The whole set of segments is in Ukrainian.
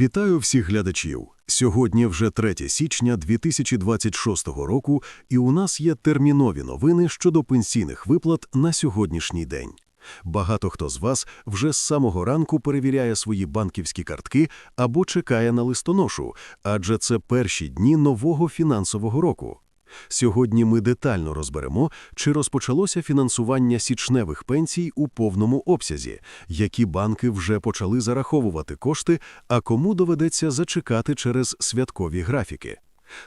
Вітаю всіх глядачів. Сьогодні вже 3 січня 2026 року, і у нас є термінові новини щодо пенсійних виплат на сьогоднішній день. Багато хто з вас вже з самого ранку перевіряє свої банківські картки або чекає на листоношу, адже це перші дні нового фінансового року. Сьогодні ми детально розберемо, чи розпочалося фінансування січневих пенсій у повному обсязі, які банки вже почали зараховувати кошти, а кому доведеться зачекати через святкові графіки.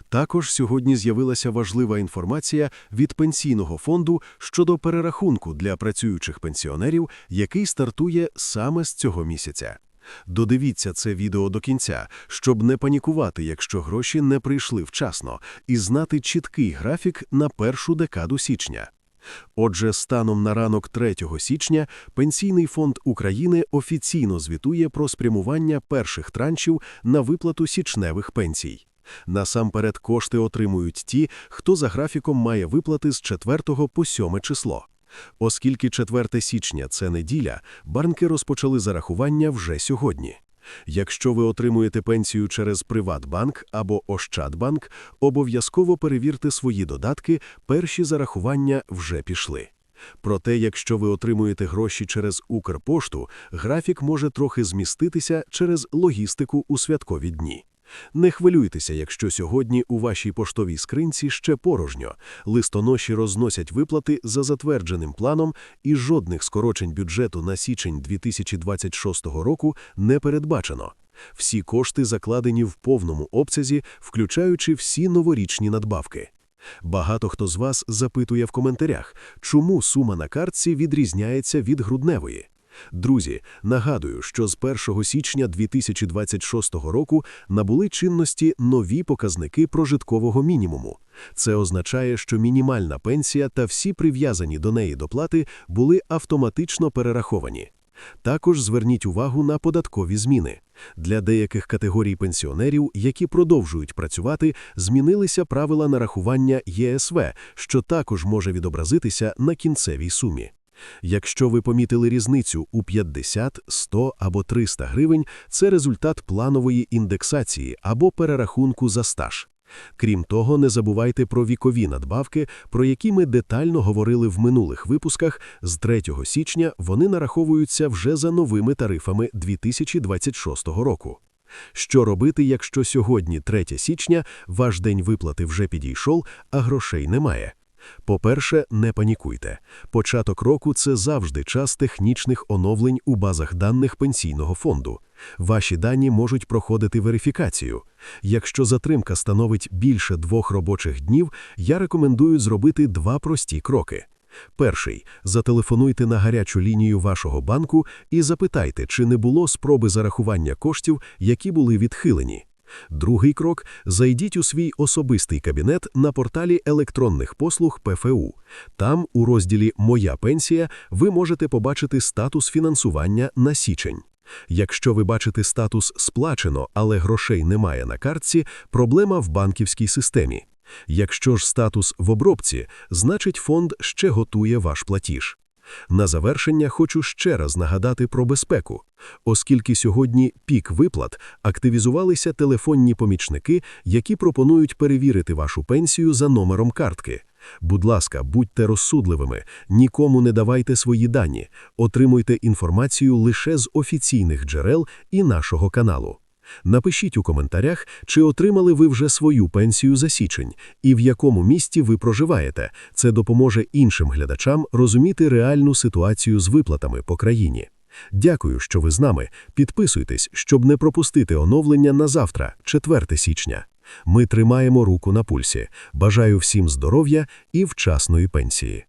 Також сьогодні з'явилася важлива інформація від пенсійного фонду щодо перерахунку для працюючих пенсіонерів, який стартує саме з цього місяця. Додивіться це відео до кінця, щоб не панікувати, якщо гроші не прийшли вчасно, і знати чіткий графік на першу декаду січня. Отже, станом на ранок 3 січня Пенсійний фонд України офіційно звітує про спрямування перших траншів на виплату січневих пенсій. Насамперед кошти отримують ті, хто за графіком має виплати з 4 по 7 число. Оскільки 4 січня – це неділя, банки розпочали зарахування вже сьогодні. Якщо ви отримуєте пенсію через Приватбанк або Ощадбанк, обов'язково перевірте свої додатки, перші зарахування вже пішли. Проте, якщо ви отримуєте гроші через Укрпошту, графік може трохи зміститися через логістику у святкові дні. Не хвилюйтеся, якщо сьогодні у вашій поштовій скринці ще порожньо. Листоноші розносять виплати за затвердженим планом, і жодних скорочень бюджету на січень 2026 року не передбачено. Всі кошти закладені в повному обсязі, включаючи всі новорічні надбавки. Багато хто з вас запитує в коментарях, чому сума на картці відрізняється від грудневої. Друзі, нагадую, що з 1 січня 2026 року набули чинності нові показники прожиткового мінімуму. Це означає, що мінімальна пенсія та всі прив'язані до неї доплати були автоматично перераховані. Також зверніть увагу на податкові зміни. Для деяких категорій пенсіонерів, які продовжують працювати, змінилися правила нарахування ЄСВ, що також може відобразитися на кінцевій сумі. Якщо ви помітили різницю у 50, 100 або 300 гривень, це результат планової індексації або перерахунку за стаж. Крім того, не забувайте про вікові надбавки, про які ми детально говорили в минулих випусках. З 3 січня вони нараховуються вже за новими тарифами 2026 року. Що робити, якщо сьогодні, 3 січня, ваш день виплати вже підійшов, а грошей немає? По-перше, не панікуйте. Початок року це завжди час технічних оновлень у базах даних пенсійного фонду. Ваші дані можуть проходити верифікацію. Якщо затримка становить більше двох робочих днів, я рекомендую зробити два прості кроки. Перший зателефонуйте на гарячу лінію вашого банку і запитайте, чи не було спроби зарахування коштів, які були відхилені. Другий крок зайдіть у свій особистий кабінет на порталі електронних послуг ПФУ. Там, у розділі Моя пенсія, ви можете побачити статус фінансування на січень. Якщо ви бачите статус сплачено, але грошей немає на картці, проблема в банківській системі. Якщо ж статус в обробці, значить фонд ще готує ваш платіж. На завершення хочу ще раз нагадати про безпеку, оскільки сьогодні пік виплат активізувалися телефонні помічники, які пропонують перевірити вашу пенсію за номером картки. Будь ласка, будьте розсудливими, нікому не давайте свої дані, отримуйте інформацію лише з офіційних джерел і нашого каналу. Напишіть у коментарях, чи отримали ви вже свою пенсію за січень і в якому місті ви проживаєте. Це допоможе іншим глядачам розуміти реальну ситуацію з виплатами по країні. Дякую, що ви з нами. Підписуйтесь, щоб не пропустити оновлення на завтра, 4 січня. Ми тримаємо руку на пульсі. Бажаю всім здоров'я і вчасної пенсії.